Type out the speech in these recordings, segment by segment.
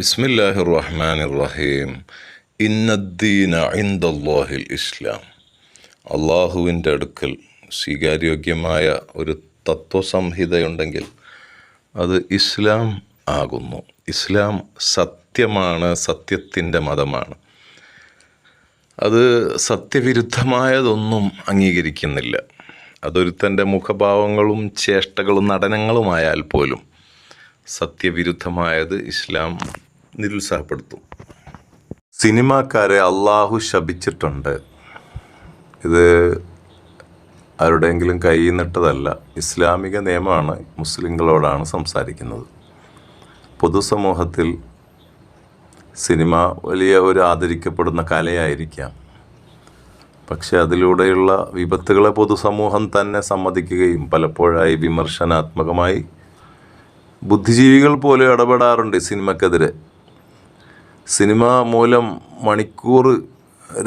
ബിസ്മില്ലാഹി റഹ്മാൻ റഹീം ഇന്നദ്ദീന ഇന്ദല്ലാഹിൽ ഇസ്ലാം. അള്ളാഹുവിന്റെ അടുക്കൽ സ്വീകാര്യോഗ്യമായ ഒരു തത്വസംഹിതയുണ്ടെങ്കിൽ അത് ഇസ്ലാം ആകുന്നു. ഇസ്ലാം സത്യമാണ് സത്യത്തിന്റെ മതമാണ്. അത് സത്യവിരുദ്ധമായതൊന്നും അംഗീകരിക്കുന്നില്ല. അതൊരുത്തന്റെ മുഖഭാവങ്ങളും ചേഷ്ടകളും നടനങ്ങളുമായാൽ പോലും സത്യവിരുദ്ധമായത് ഇസ്ലാം നിരുത്സാഹപ്പെടുത്തും. സിനിമാക്കാരെ അള്ളാഹു ശപിച്ചിട്ടുണ്ട്. ഇത് ആരുടെയെങ്കിലും കൈ നിട്ടതല്ല ഇസ്ലാമിക നിയമമാണ് മുസ്ലിങ്ങളോടാണ് സംസാരിക്കുന്നത്. പൊതുസമൂഹത്തിൽ സിനിമ വലിയ ഒരു ആദരിക്കപ്പെടുന്ന കലയായിരിക്കാം. പക്ഷെ അതിലൂടെയുള്ള വിപത്തുകളെ പൊതുസമൂഹം തന്നെ സമ്മതിക്കുകയും പലപ്പോഴായി വിമർശനാത്മകമായി ബുദ്ധിജീവികൾ പോലും ഇടപെടാറുണ്ട് സിനിമക്കെതിരെ. സിനിമ മൂലം മണിക്കൂർ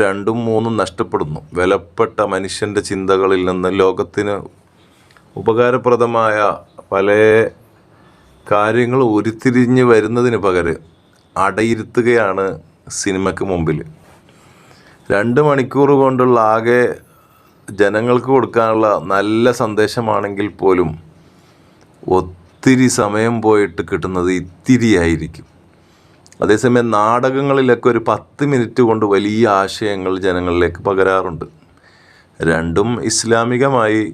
രണ്ടും മൂന്നും നഷ്ടപ്പെടുന്നു. വിലപ്പെട്ട മനുഷ്യന്റെ ചിന്തകളിൽ നിന്ന് ലോകത്തിന് ഉപകാരപ്രദമായ പല കാര്യങ്ങൾ ഉരുത്തിരിഞ്ഞ് വരുന്നതിന് പകരം അടയിരുത്തുകയാണ് സിനിമയ്ക്ക് മുമ്പിൽ. രണ്ട് മണിക്കൂർ കൊണ്ടുള്ള ആകെ ജനങ്ങൾക്ക് കൊടുക്കാനുള്ള നല്ല സന്ദേശമാണെങ്കിൽ പോലും ഒത്തിരി സമയം പോയിട്ട് കിട്ടുന്നത് ഇത്തിരിയായിരിക്കും. അതേസമയം നാടകങ്ങളിലൊക്കെ ഒരു പത്ത് മിനിറ്റ് കൊണ്ട് വലിയ ആശയങ്ങൾ ജനങ്ങളിലേക്ക് പകരാറുണ്ട്. രണ്ടും ഇസ്ലാമികമായി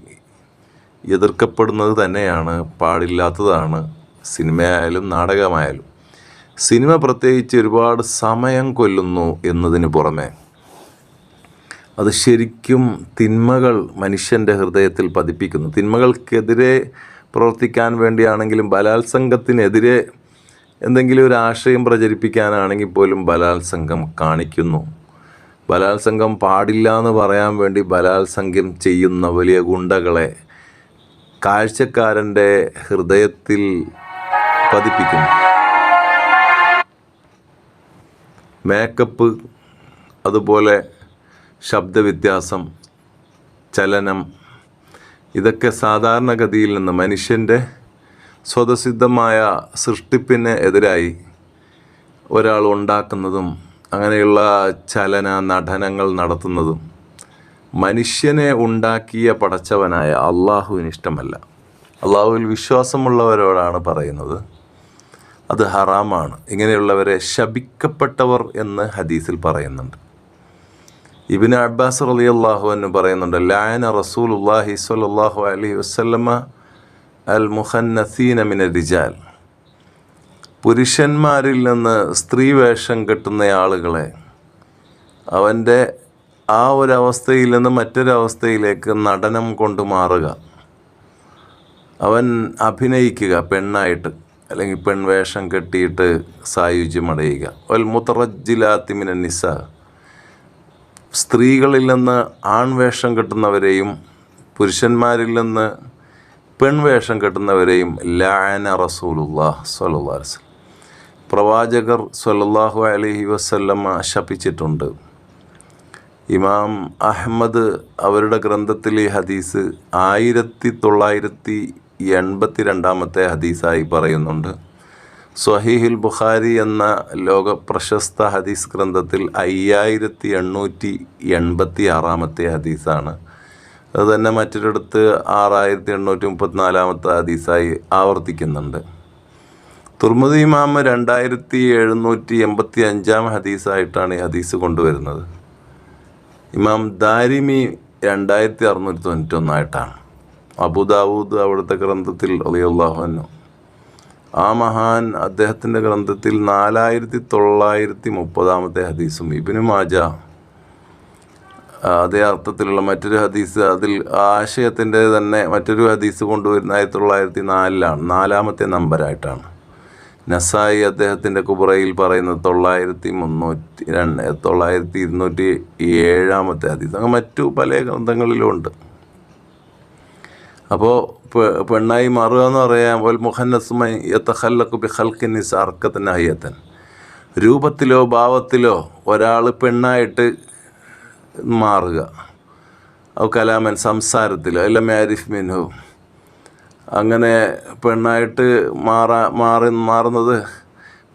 എതിർക്കപ്പെടുന്നത് തന്നെയാണ് പാടില്ലാത്തതാണ് സിനിമയായാലും നാടകമായാലും. സിനിമ പ്രത്യേകിച്ച് ഒരുപാട് സമയം കൊല്ലുന്നു എന്നതിന് പുറമെ അത് ശരിക്കും തിന്മകൾ മനുഷ്യന്റെ ഹൃദയത്തിൽ പതിപ്പിക്കുന്നു. തിന്മകൾക്കെതിരെ പ്രവർത്തിക്കാൻ വേണ്ടിയാണെങ്കിലും ബലാത്സംഗത്തിനെതിരെ എന്തെങ്കിലും ഒരു ആശയം പ്രചരിപ്പിക്കാനാണെങ്കിൽ പോലും ബലാത്സംഗം കാണിക്കുന്നു. ബലാത്സംഗം പാടില്ല എന്ന് പറയാൻ വേണ്ടി ബലാത്സംഗം ചെയ്യുന്ന വലിയ ഗുണ്ടകളെ കാഴ്ചക്കാരന്റെ ഹൃദയത്തിൽ പതിപ്പിക്കുന്നു. മേക്കപ്പ് അതുപോലെ ശബ്ദവ്യത്യാസം ചലനം ഇതൊക്കെ സാധാരണഗതിയിൽ നിന്ന് മനുഷ്യന്റെ സ്വതസിദ്ധമായ സൃഷ്ടിപ്പിന് എതിരായി ഒരാൾ ഉണ്ടാക്കുന്നതും അങ്ങനെയുള്ള ചലന നടനങ്ങൾ നടത്തുന്നതും മനുഷ്യനെ ഉണ്ടാക്കിയ പടച്ചവനായ അള്ളാഹുവിന് ഇഷ്ടമല്ല. അള്ളാഹുവിൽ വിശ്വാസമുള്ളവരോടാണ് പറയുന്നത്. അത് ഹറാമാണ്. ഇങ്ങനെയുള്ളവരെ ശപിക്കപ്പെട്ടവർ എന്ന് ഹദീസിൽ പറയുന്നുണ്ട്. ഇബിന് അബ്ബാസ് അലി അള്ളാഹു എന്ന് പറയുന്നുണ്ട് ലായന റസൂലുല്ലാഹി സ്വല്ലല്ലാഹു അലി വസല്ലമ അൽ മുഹന്നസീന മിന റിജാൽ പുരുഷന്മാരിൽ നിന്ന് സ്ത്രീ വേഷം കെട്ടുന്ന ആളുകളെ അവന്റെ ആ ഒരവസ്ഥയിൽ നിന്ന് മറ്റൊരവസ്ഥയിലേക്ക് നടനം കൊണ്ട് മാറുക. അവൻ അഭിനയിക്കുക പെണ്ണായിട്ട് അല്ലെങ്കിൽ പെൺവേഷം കെട്ടിയിട്ട് സായുജ്യമടയുക. ഒൽ മുത്തറജിലാത്തിമിന നിസ. സ്ത്രീകളിൽ നിന്ന് ആൺവേഷം കെട്ടുന്നവരെയും പുരുഷന്മാരിൽ നിന്ന് പെൺവേഷം കെട്ടുന്നവരെയും ലാന റസൂലുല്ലാഹ് വസല്ലം. പ്രവാചകർ സ്വല്ലല്ലാഹു അലൈഹി വസല്ലമ ശപിച്ചിട്ടുണ്ട് ഇമാം അഹമ്മദ് അവരുടെ ഗ്രന്ഥത്തിലെ ഹദീസ് ആയിരത്തി തൊള്ളായിരത്തി എൺപത്തി രണ്ടാമത്തെ ഹദീസായി പറയുന്നുണ്ട്. സ്വഹീഹുൽ ബുഖാരി എന്ന ലോക പ്രശസ്ത ഹദീസ് ഗ്രന്ഥത്തിൽ അയ്യായിരത്തി എണ്ണൂറ്റി എൺപത്തി ആറാമത്തെ ഹദീസാണ് അത് തന്നെ മറ്റൊരിടത്ത് ആറായിരത്തി എണ്ണൂറ്റി മുപ്പത്തിനാലാമത്തെ ഹദീസായി ആവർത്തിക്കുന്നുണ്ട്. തുർമുദി ഇമാമ രണ്ടായിരത്തി എഴുന്നൂറ്റി എൺപത്തി അഞ്ചാം ഹദീസായിട്ടാണ് ഈ ഹദീസ് കൊണ്ടുവരുന്നത്. ഇമാം ദാരിമി രണ്ടായിരത്തി അറുന്നൂറ്റി തൊണ്ണൂറ്റൊന്നായിട്ടാണ് അബുദാവൂദ് അവിടുത്തെ ഗ്രന്ഥത്തിൽ അലിയുള്ളാഹുനു ആ മഹാൻ അദ്ദേഹത്തിന്റെ ഗ്രന്ഥത്തിൽ നാലായിരത്തി തൊള്ളായിരത്തി മുപ്പതാമത്തെ ഹദീസും ഇബിനു മാജ അതേ അർത്ഥത്തിലുള്ള മറ്റൊരു ഹദീസ് അതിൽ ആശയത്തിന്റെ തന്നെ മറ്റൊരു ഹദീസ് കൊണ്ടുവരുന്ന ആയിരത്തി തൊള്ളായിരത്തി നാലിലാണ് നാലാമത്തെ നമ്പരായിട്ടാണ്. നസായി അദ്ദേഹത്തിന്റെ കുബറയിൽ പറയുന്നത് തൊള്ളായിരത്തി മുന്നൂറ്റി രണ്ട് തൊള്ളായിരത്തി ഇരുന്നൂറ്റി ഏഴാമത്തെ ഹദീസ്. അങ്ങനെ മറ്റു പല ഗ്രന്ഥങ്ങളിലും ഉണ്ട്. അപ്പോൾ പെണ്ണായി മാറുക എന്ന് പറയാൻ വൽ മുഹന്നസുമൈ യത്തഹല്ലക്കു ബി ഹൽക്കിൻ അർക്കത്തിന് രൂപത്തിലോ ഭാവത്തിലോ ഒരാൾ പെണ്ണായിട്ട് മാറുക. ഔ കലാമൻ സംസാരത്തിലോ അല്ല മാരിഫ് മിൻഹു. അങ്ങനെ പെണ്ണായിട്ട് മാറാ മാറി മാറുന്നത്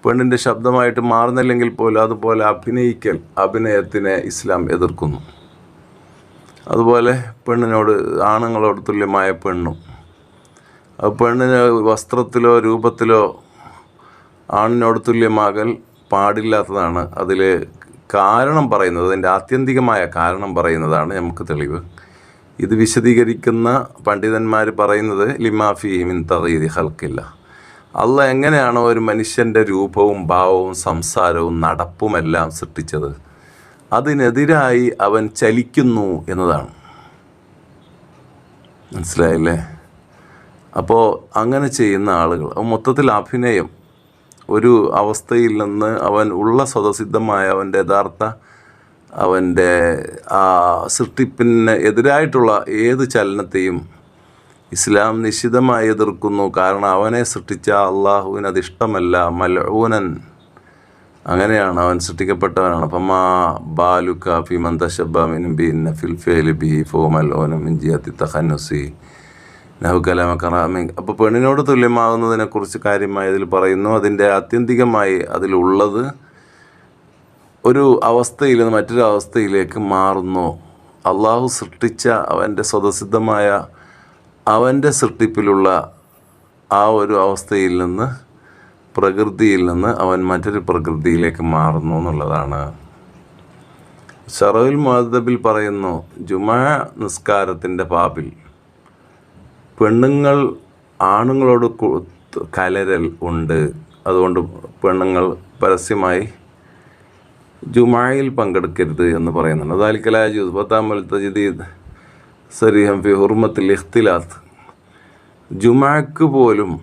പെണ്ണിന്റെ ശബ്ദമായിട്ട് മാറുന്നില്ലെങ്കിൽ പോലും അതുപോലെ അഭിനയിക്കൽ അഭിനയത്തിനെ ഇസ്ലാം എതിർക്കുന്നു. അതുപോലെ പെണ്ണിനോട് ആണുങ്ങളോട് തുല്യമായ പെണ്ണും. പെണ്ണിന് വസ്ത്രത്തിലോ രൂപത്തിലോ ആണിനോട് തുല്യമാകൽ പാടില്ലാത്തതാണ്. അതിൽ കാരണം പറയുന്നത് അതിന്റെ ആത്യന്തികമായ കാരണം പറയുന്നതാണ് നമുക്ക് തെളിവ്. ഇത് വിശദീകരിക്കുന്ന പണ്ഡിതന്മാർ പറയുന്നത് ലിമാഫി മിൻ തകീരി ഹൽക്കില്ല അല്ല എങ്ങനെയാണോ ഒരു മനുഷ്യന്റെ രൂപവും ഭാവവും സംസാരവും നടപ്പുമെല്ലാം സൃഷ്ടിച്ചത്? അതിനെതിരായി അവൻ ചലിക്കുന്നു എന്നതാണ്. മനസ്സിലായില്ലേ? അപ്പോൾ അങ്ങനെ ചെയ്യുന്ന ആളുകൾ മൊത്തത്തിൽ അഭിനയം ഒരു അവസ്ഥയിൽ നിന്ന് അവൻ ഉള്ള സ്വതസിദ്ധമായ അവന്റെ യഥാർത്ഥ അവന്റെ ആ സൃഷ്ടിപ്പിന് എതിരായിട്ടുള്ള ഏത് ചലനത്തെയും ഇസ്ലാം നിശ്ചിതമായി എതിർക്കുന്നു. കാരണം അവനെ സൃഷ്ടിച്ച അള്ളാഹുവിന് അതിഷ്ടമല്ല മലൂനൻ അങ്ങനെയാണ് അവൻ സൃഷ്ടിക്കപ്പെട്ടവനാണ്. അപ്പം മാ ബാലുക്ക ഫി മന്തശബിൻ ബിൻ ഫിൽ ഫേലി ബി ഫോ മലോനം ഇഞ്ചിയത്തി തഹന്നുസി കലാമ കറാമി അപ്പോൾ പെണ്ണിനോട് തുല്യമാകുന്നതിനെക്കുറിച്ച് കാര്യമായി അതിൽ പറയുന്നു. അതിന്റെ ആത്യന്തികമായി അതിലുള്ളത് ഒരു അവസ്ഥയിൽ നിന്ന് മറ്റൊരു അവസ്ഥയിലേക്ക് മാറുന്നു. അള്ളാഹു സൃഷ്ടിച്ച അവന്റെ സ്വതസിദ്ധമായ അവന്റെ സൃഷ്ടിപ്പിലുള്ള ആ ഒരു അവസ്ഥയിൽ നിന്ന് പ്രകൃതിയിൽ നിന്ന് അവൻ മറ്റൊരു പ്രകൃതിയിലേക്ക് മാറുന്നു എന്നുള്ളതാണ്. ഷറവുൽ മഹദബിൽ പറയുന്നു ജുമാ നിസ്കാരത്തിന്റെ പാപിൽ പെണ്ണുങ്ങൾ ആണുങ്ങളോട് കലരൽ ഉണ്ട്. അതുകൊണ്ട് പെണ്ണുങ്ങൾ പരസ്യമായി ജുമായിൽ പങ്കെടുക്കരുത് എന്ന് പറയുന്നുണ്ട്. അതാലിക്കലായ പത്താം പത്താമൽ തജദീദ് സരിഹം ഫി ഹുർമത്തിൽ ഇഖ്തിലാത്ത്. ജുമാക്ക് പോലും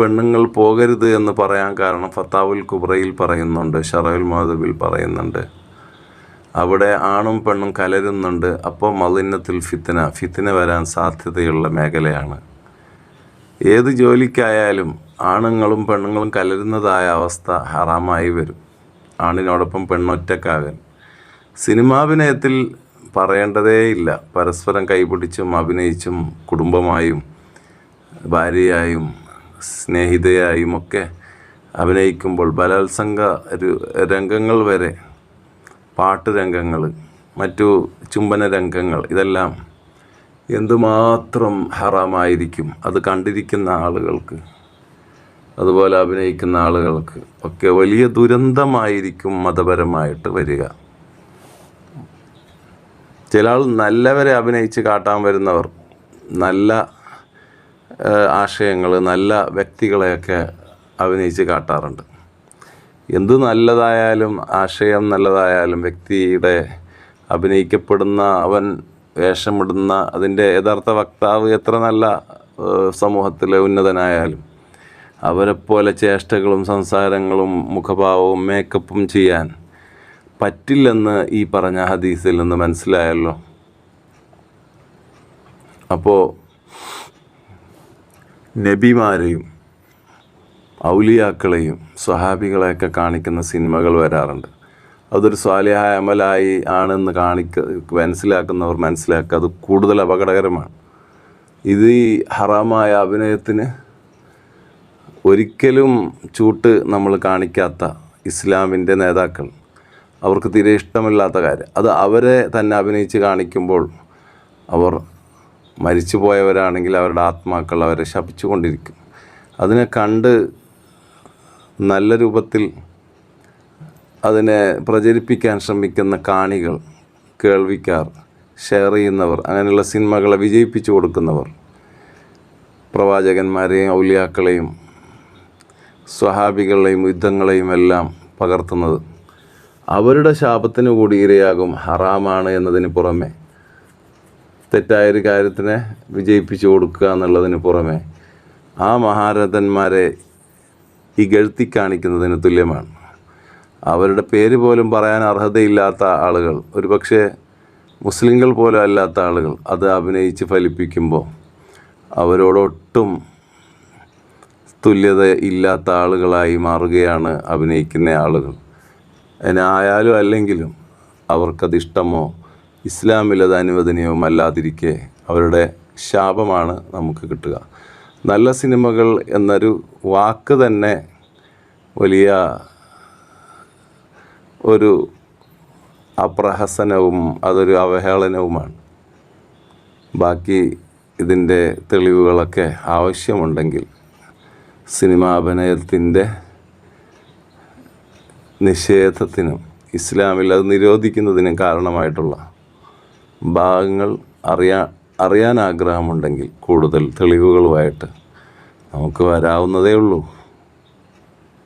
പെണ്ണുങ്ങൾ പോകരുത് എന്ന് പറയാൻ കാരണം ഫത്താവുൽ കുബ്രയിൽ പറയുന്നുണ്ട് ഷറയുൽ മാധബിൽ പറയുന്നുണ്ട്. അവിടെ ആണും പെണ്ണും കലരുന്നുണ്ട്. അപ്പോൾ മലിനത്തിൽ ഫിത്തിന ഫിത്തിന വരാൻ സാധ്യതയുള്ള മേഖലയാണ്. ഏത് ജോലിക്കായാലും ആണുങ്ങളും പെണ്ണുങ്ങളും കലരുന്നതായ അവസ്ഥ ഹറാമായി വരും. ആണിനോടൊപ്പം പെണ്ണൊറ്റക്കാകൻ. സിനിമാഭിനയത്തിൽ പറയേണ്ടതേയില്ല. പരസ്പരം കൈപിടിച്ചും അഭിനയിച്ചും കുടുംബമായും ഭാര്യയായും സ്നേഹിതയായും ഒക്കെ അഭിനയിക്കുമ്പോൾ ബലാത്സംഗ രംഗങ്ങൾ വരെ പാട്ട് രംഗങ്ങൾ മറ്റു ചുംബന രംഗങ്ങൾ ഇതെല്ലാം എന്തുമാത്രം ഹറാമായിരിക്കും അത് കണ്ടിരിക്കുന്ന ആളുകൾക്ക് അതുപോലെ അഭിനയിക്കുന്ന ആളുകൾക്ക് ഒക്കെ വലിയ ദുരന്തമായിരിക്കും മതപരമായിട്ട് വരിക. ചില ആൾ നല്ലവരെ അഭിനയിച്ച് കാട്ടാൻ വരുന്നവർ നല്ല ആശയങ്ങൾ നല്ല വ്യക്തികളെയൊക്കെ അഭിനയിച്ച് കാട്ടാറുണ്ട്. എന്ത് നല്ലതായാലും ആശയം നല്ലതായാലും വ്യക്തിയുടെ അഭിനയിക്കപ്പെടുന്ന അവൻ വേഷമിടുന്ന അതിന്റെ യഥാർത്ഥ വക്താവ് എത്ര നല്ല സമൂഹത്തിലെ ഉന്നതനായാലും അവരെപ്പോലെ ചേഷ്ടകളും സംസാരങ്ങളും മുഖഭാവവും മേക്കപ്പും ചെയ്യാൻ പറ്റില്ലെന്ന് ഈ പറഞ്ഞ ഹദീസിൽ നിന്ന് മനസ്സിലായല്ലോ. അപ്പോൾ നബിമാരെയും ഔലിയാക്കളെയും സ്വഹാബികളെയൊക്കെ കാണിക്കുന്ന സിനിമകൾ വരാറുണ്ട്. അതൊരു സ്വാലിഹായ അമലായി ആണെന്ന് കാണിക്ക മനസ്സിലാക്കുന്നവർ മനസ്സിലാക്കുക അത് കൂടുതൽ അപകടകരമാണ്. ഇത് ഈ ഹറാമായ അഭിനയത്തിന് ഒരിക്കലും ചൂട്ട് നമ്മൾ കാണിക്കാത്ത ഇസ്ലാമിന്റെ നേതാക്കൾ. അവർക്ക് തീരെ ഇഷ്ടമില്ലാത്ത കാര്യം. അത് അവരെ തന്നെ അഭിനയിച്ച് കാണിക്കുമ്പോൾ അവർ മരിച്ചു പോയവരാണെങ്കിൽ അവരുടെ ആത്മാക്കൾ അവരെ ശപിച്ചുകൊണ്ടിരിക്കും. അതിനെ കണ്ട് നല്ല രൂപത്തിൽ അതിനെ പ്രചരിപ്പിക്കാൻ ശ്രമിക്കുന്ന കാണികൾ കേൾവിക്കാർ ഷെയർ ചെയ്യുന്നവർ അങ്ങനെയുള്ള സിനിമകളെ വിജയിപ്പിച്ചു കൊടുക്കുന്നവർ പ്രവാചകന്മാരെയും ഔലിയാക്കളെയും സ്വഹാബികളെയും യുദ്ധങ്ങളെയും എല്ലാം പകർത്തുന്നത് അവരുടെ ശാപത്തിന് കൂടി ഇരയാകും ഹറാമാണ് എന്നതിന് പുറമെ തെറ്റായൊരു കാര്യത്തിനെ വിജയിപ്പിച്ചു കൊടുക്കുക എന്നുള്ളതിന് പുറമെ ആ മഹാരഥന്മാരെ ഇകഴ്ത്തി കാണിക്കുന്നതിന് തുല്യമാണ്. അവരുടെ പേര് പോലും പറയാൻ അർഹതയില്ലാത്ത ആളുകൾ ഒരുപക്ഷെ മുസ്ലിങ്ങൾ പോലും അല്ലാത്ത ആളുകൾ അത് അഭിനയിച്ച് ഫലിപ്പിക്കുമ്പോൾ അവരോടൊട്ടും തുല്യത ഇല്ലാത്ത ആളുകളായി മാറുകയാണ് അഭിനയിക്കുന്ന ആളുകൾ. അതിനായാലും അല്ലെങ്കിലും അവർക്കത് ഇഷ്ടമോ ഇസ്ലാമിൽ അത് അനുവദനീയവും അല്ലാതിരിക്കെ അവരുടെ ശാപമാണ് നമുക്ക് കിട്ടുക. നല്ല സിനിമകൾ എന്നൊരു വാക്ക് തന്നെ വലിയ ഒരു അപ്രഹസനവും അതൊരു അവഹേളനവുമാണ്. ബാക്കി ഇതിന്റെ തെളിവുകളൊക്കെ ആവശ്യമുണ്ടെങ്കിൽ സിനിമാഭിനയത്തിന്റെ നിഷേധത്തിനും ഇസ്ലാമിൽ അത് നിരോധിക്കുന്നതിനും കാരണമായിട്ടുള്ള ഭാഗങ്ങൾ അറിയാൻ അറിയാൻ ആഗ്രഹമുണ്ടെങ്കിൽ കൂടുതൽ തെളിവുകളുമായിട്ട് നമുക്ക് വരാവുന്നതേ ഉള്ളൂ.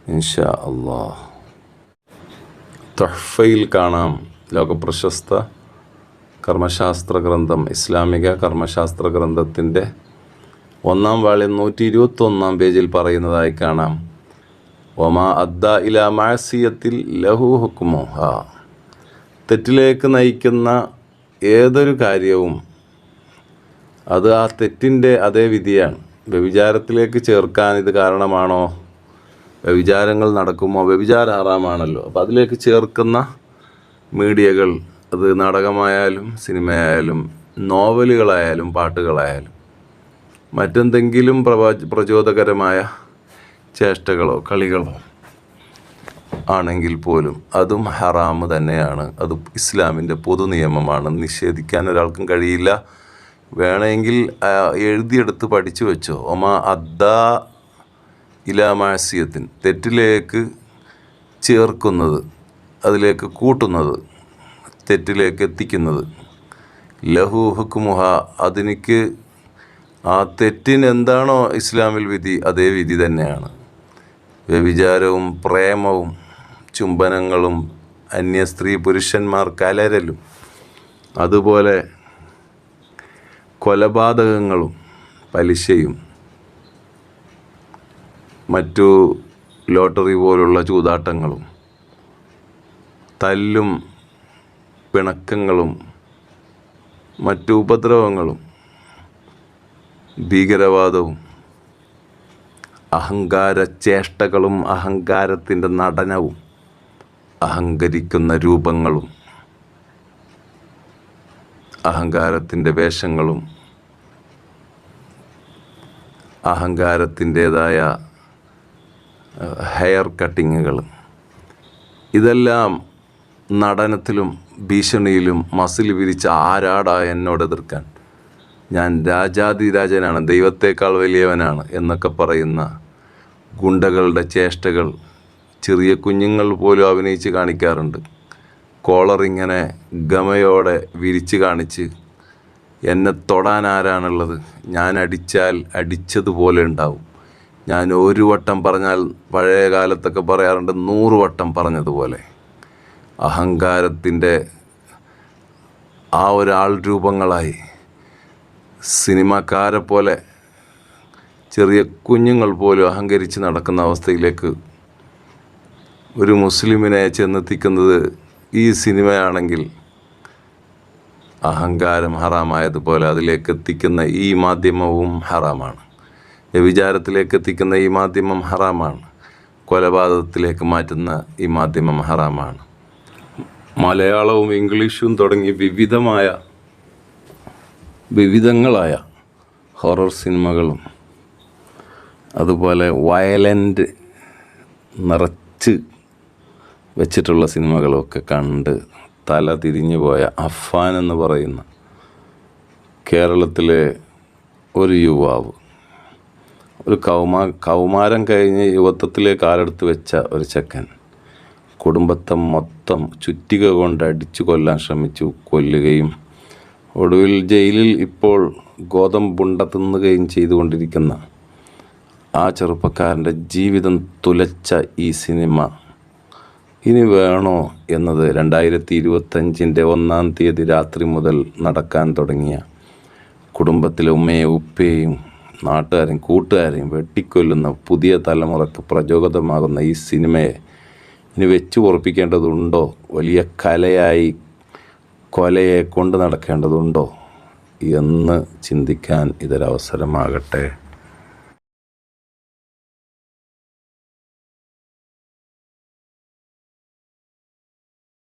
ഇൻഷാ അള്ളാ തൊഹഫയിൽ കാണാം ലോകപ്രശസ്ത കർമ്മശാസ്ത്ര ഗ്രന്ഥം ഇസ്ലാമിക കർമ്മശാസ്ത്ര ഗ്രന്ഥത്തിന്റെ ഒന്നാം വാളിൽ നൂറ്റി ഇരുപത്തൊന്നാം പേജിൽ പറയുന്നതായി കാണാം. ഒമാ അദ്ദ ഇല മാസിയത്തിൽ ലഹു ഹുക്കുമോഹ തെറ്റിലേക്ക് നയിക്കുന്ന ഏതൊരു കാര്യവും അത് ആ തെറ്റിന്റെ അതേ വിധിയാണ്. വ്യഭിചാരത്തിലേക്ക് ചേർക്കാൻ ഇത് കാരണമാണോ? വ്യഭിചാരങ്ങൾ നടക്കുമോ? വ്യഭിചാര ആറാമാണല്ലോ അപ്പോൾ അതിലേക്ക് ചേർക്കുന്ന മീഡിയകൾ അത് നാടകമായാലും സിനിമയായാലും നോവലുകളായാലും പാട്ടുകളായാലും മറ്റെന്തെങ്കിലും പ്രവാ പ്രചോദകരമായ ചേഷ്ടകളോ കളികളോ ആണെങ്കിൽ പോലും അതും ഹറാമ് തന്നെയാണ്. അത് ഇസ്ലാമിന്റെ പൊതു നിയമമാണ് നിഷേധിക്കാൻ ഒരാൾക്കും കഴിയില്ല. വേണമെങ്കിൽ എഴുതിയെടുത്ത് പഠിച്ചു വെച്ചോ. ഒമ അദ്ദാ ഇലാമാസിയത്തിൻ തെറ്റിലേക്ക് ചേർക്കുന്നത് അതിലേക്ക് കൂട്ടുന്നത് തെറ്റിലേക്ക് എത്തിക്കുന്നത്. ലഹു ഹുക്കുമുഹ അതിനിക്ക് ആ തെറ്റിന് എന്താണോ ഇസ്ലാമിൽ വിധി അതേ വിധി തന്നെയാണ്. വ്യഭിചാരവും പ്രേമവും ചുംബനങ്ങളും അന്യ സ്ത്രീ പുരുഷന്മാർ കലരലും. അതുപോലെ കൊലപാതകങ്ങളും പലിശയും മറ്റു ലോട്ടറി പോലുള്ള ചൂതാട്ടങ്ങളും തല്ലും പിണക്കങ്ങളും മറ്റു ഉപദ്രവങ്ങളും ഭീകരവാദവും അഹങ്കാര ചേഷ്ടകളും അഹങ്കാരത്തിന്റെ നടനവും അഹങ്കരിക്കുന്ന രൂപങ്ങളും അഹങ്കാരത്തിന്റെ വേഷങ്ങളും അഹങ്കാരത്തിന്റേതായ ഹെയർ കട്ടിങ്ങുകളും ഇതെല്ലാം നടനത്തിലും ഭീഷണിയിലും മസിൽ വിരിച്ച ആരാടാ എന്നോട് എതിർക്കാൻ. ഞാൻ രാജാതിരാജനാണ് ദൈവത്തേക്കാൾ വലിയവനാണ് എന്നൊക്കെ പറയുന്ന ഗുണ്ടകളുടെ ചേഷ്ടകൾ ചെറിയ കുഞ്ഞുങ്ങൾ പോലും അഭിനയിച്ച് കാണിക്കാറുണ്ട്. കോളർ ഇങ്ങനെ ഗമയോടെ വിരിച്ച് കാണിച്ച് എന്നെ തൊടാൻ ആരാണുള്ളത്? ഞാൻ അടിച്ചാൽ അടിച്ചതുപോലെ ഉണ്ടാവും. ഞാൻ ഒരു വട്ടം പറഞ്ഞാൽ പഴയ കാലത്തൊക്കെ പറയാറുണ്ട് നൂറ് വട്ടം പറഞ്ഞതുപോലെ. അഹങ്കാരത്തിന്റെ ആ ഒരാൾ രൂപങ്ങളായി. സിനിമാക്കാരെ പോലെ ചെറിയ കുഞ്ഞുങ്ങൾ പോലും അഹങ്കരിച്ച് നടക്കുന്ന അവസ്ഥയിലേക്ക് ഒരു മുസ്ലിമിനെ ചെന്നെത്തിക്കുന്നത് ഈ സിനിമയാണെങ്കിൽ അഹങ്കാരം ഹറാമായതുപോലെ അതിലേക്ക് എത്തിക്കുന്ന ഈ മാധ്യമവും ഹറാമാണ്. വ്യഭിചാരത്തിലേക്ക് എത്തിക്കുന്ന ഈ മാധ്യമം ഹറാമാണ്. കൊലപാതകത്തിലേക്ക് മാറ്റുന്ന ഈ മാധ്യമം ഹറാമാണ്. മലയാളവും ഇംഗ്ലീഷും തുടങ്ങി വിവിധമായ വിവിധങ്ങളായ ഹൊറർ സിനിമകളും അതുപോലെ വയലന്റ് നിറച്ച് വെച്ചിട്ടുള്ള സിനിമകളൊക്കെ കണ്ട് തല തിരിഞ്ഞു പോയ അഫാൻ എന്ന് പറയുന്ന കേരളത്തിലെ ഒരു യുവാവ്. ഒരു കൗമാ കൗമാരം കഴിഞ്ഞ് യുവത്വത്തിലെ കാലെടുത്ത് വെച്ച ഒരു ചെക്കൻ. കുടുംബത്തെ മൊത്തം ചുറ്റിക കൊണ്ട് അടിച്ചു കൊല്ലാൻ ശ്രമിച്ചു കൊല്ലുകയും ഒടുവിൽ ജയിലിൽ ഇപ്പോൾ ഗോതമ്പുണ്ട തിന്നുകയും ചെയ്തുകൊണ്ടിരിക്കുന്ന ആ ചെറുപ്പക്കാരന്റെ ജീവിതം തുലച്ച ഈ സിനിമ ഇനി വേണോ എന്നത് രണ്ടായിരത്തി ഇരുപത്തഞ്ചിന്റെ ഒന്നാം തീയതി രാത്രി മുതൽ നടക്കാൻ തുടങ്ങിയ കുടുംബത്തിലെ ഉമ്മയെ ഉപ്പയും നാട്ടുകാരെയും കൂട്ടുകാരെയും വെട്ടിക്കൊല്ലുന്ന പുതിയ തലമുറയ്ക്ക് പ്രചോദമാകുന്ന ഈ സിനിമയെ ഇനി വെച്ച് ഉറപ്പിക്കേണ്ടതുണ്ടോ? വലിയ കലയായി കൊലയെ കൊണ്ട് നടക്കേണ്ടതുണ്ടോ? എന്ന് ചിന്തിക്കാൻ ഇതൊരവസരമാകട്ടെ.